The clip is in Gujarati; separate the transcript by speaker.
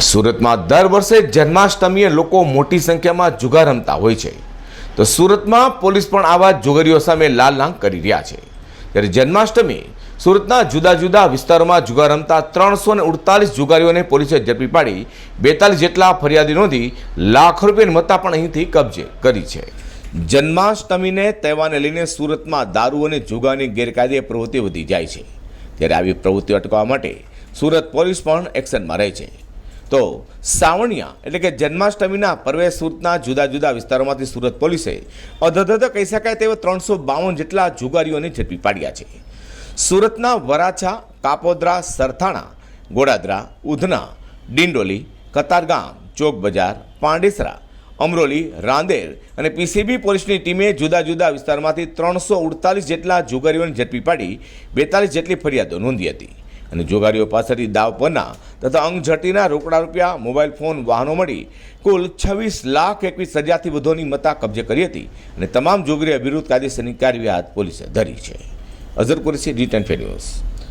Speaker 1: સુરતમાં દર વર્ષે જન્માષ્ટમીએ લોકો મોટી સંખ્યામાં જુગાર રમતા હોય છે. તો સુરતમાં પોલીસ પણ આવા જુગારીઓ સામે લાલ લાંગ કરી રહ્યા છે. ત્યારે જન્માષ્ટમી સુરતના જુદા જુદા વિસ્તારોમાં જુગાર રમતા ત્રણસો ને ઉડતાલીસ જુગારીઓને પોલીસે ઝડપી પાડી, બેતાલીસ જેટલા ફરિયાદી નોંધી લાખો રૂપિયાની મત્તા પણ અહીંથી કબજે કરી છે. જન્માષ્ટમીને તહેવારને લઈને સુરતમાં દારૂ અને જુગારની ગેરકાયદે પ્રવૃત્તિ વધી જાય છે. ત્યારે આવી પ્રવૃત્તિઓ અટકાવવા માટે સુરત પોલીસ પણ એક્શનમાં રહે છે. તો સાવણિયા એટલે કે જન્માષ્ટમીના પર્વે સુરતના જુદા જુદા વિસ્તારોમાંથી સુરત પોલીસે અધધધ કહી શકાય તેવા ત્રણસો બાવન જેટલા જુગારીઓને ઝડપી પાડ્યા છે. સુરતના વરાછા, કાપોદ્રા, સરથાણા, ગોડાદરા, ઉધના, ડિંડોલી, કતારગામ ચોક બજાર પાંડેસરા, અમરોલી, રાંદેર અને પીસીબી પોલીસની ટીમે જુદા જુદા વિસ્તારમાંથી ત્રણસો ઉડતાલીસ જેટલા જુગારીઓને ઝડપી પાડી બેતાલીસ જેટલી ફરિયાદો નોંધી હતી. અને જોગારીઓ પાસેથી દાવપના તથા અંગઝટીના રોકડા રૂપિયા, મોબાઈલ ફોન, વાહનો મળી કુલ છવ્વીસ લાખ એકવીસ હજારથી વધુની મતા કબજે કરી હતી અને તમામ જોગરીઓ વિરુદ્ધ કાયદેસરની કાર્યવાહી પોલીસે ધરી છે. Azhar Qureshi, D ten news.